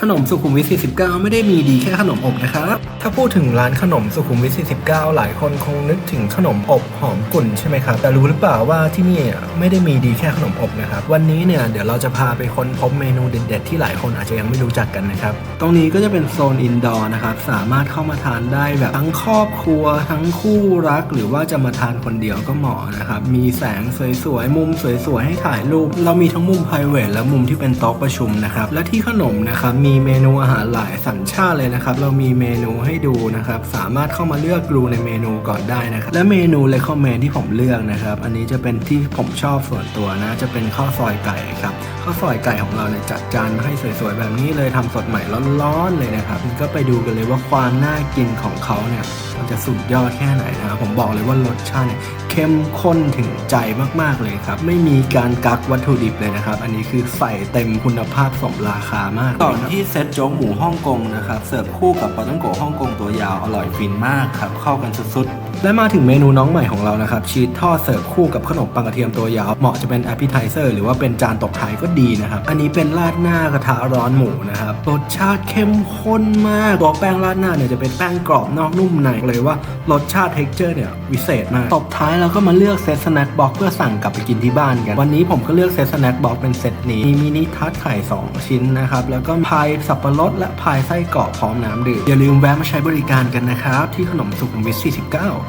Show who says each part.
Speaker 1: ขนมสุขุมวิท 49 ไม่ได้มีดีแค่ขนมอบนะครับ ถ้าพูดถึงร้านขนมสุขุมวิท 49 หลายคนคงนึกถึงขนมอบหอมกลุ่นใช่ไหมครับ แต่รู้หรือเปล่าว่าที่นี่ไม่ได้มีดีแค่ขนมอบนะครับ วันนี้เนี่ยเดี๋ยวเราจะพาไปค้นพบเมนูเด็ดๆ ที่หลายคนอาจจะยังไม่รู้จักกันนะครับ ตรงนี้ก็จะเป็นโซนอินดอร์นะครับ สามารถเข้ามาทานได้แบบทั้งครอบครัว ทั้งคู่รัก หรือว่าจะมาทานคนเดียวก็เหมาะนะครับ มีแสงสวยๆ มุมสวยๆ ให้ถ่ายรูป เรามีทั้งมุม p r i v a t และมุมที่เป็นโต๊ะประชุมนะครับ และที่ขนมนะครับมีีเมนูอาหารหลายสัญชาติเลยนะครับ เรามีเมนูให้ดูนะครับ สามารถเข้ามาเลือกดูในเมนูก่อนได้นะครับ และเมนูเลคอมเมนที่ผมเลือกนะครับ อันนี้จะเป็นที่ผมชอบส่วนตัวนะ จะเป็นข้าวซอยไก่ครับ ข้าวซอยไก่ของเราเนี่ยจัดจานมาให้สวยๆแบบนี้เลยทำสดใหม่ร้อนๆเลยนะครับก็ไปดูกันเลยว่าความน่ากินของเขาเนี่ย มันจะสุดยอดแค่ไหนนะครับผมบอกเลยว่ารสชาติเนี่ยเข้มข้นถึงใจมากๆเลยครับ ไม่มีการกักวัตถุดิบเลยนะครับ อันนี้คือใส่เต็มคุณภาพสมราคามากต่อที่เซตโจ๊กหมูฮ่องกงนะครับ เสิร์ฟคู่กับปลาต้องโกฮ่องกงตัวยาวอร่อยฟินมากครับ เข้ากันสุดๆ และมาถึงเมนูน้องใหม่ของเรานะครับ ชีสทอดเสิร์ฟคู่กับขนมปังกระเทียมตัวยาว เหมาะจะเป็น a p p e t i z e r หรือว่าเป็นจานตกท้ายก็ดีนะครับ อันนี้เป็นราดหน้ากระทะร้อนหมูนะครับ รสชาติเข้มข้นมากตัวแป้งราดหน้าเนี่ยจะเป็นแป้งกรอบนอกนุ่มในเลยว่ารสชาติ texture เนี่ยวิเศษมากตบท้ายเราก็มาเลือกเซตสแน็คบ็อกเพื่อสั่งกลับไปกินที่บ้านกัน วันนี้ผมก็เลือกเซตสแน็คบ็อกเป็นเซตนี้มีมินิทัชไข่2 ชิ้นนะครับแล้วก็พายสับปะรดและพายไส้กรอกพร้อมน้ำดื่มอย่าลืมแวะมาใช้บริการกันนะครับที่ขนมสุขุมวิท49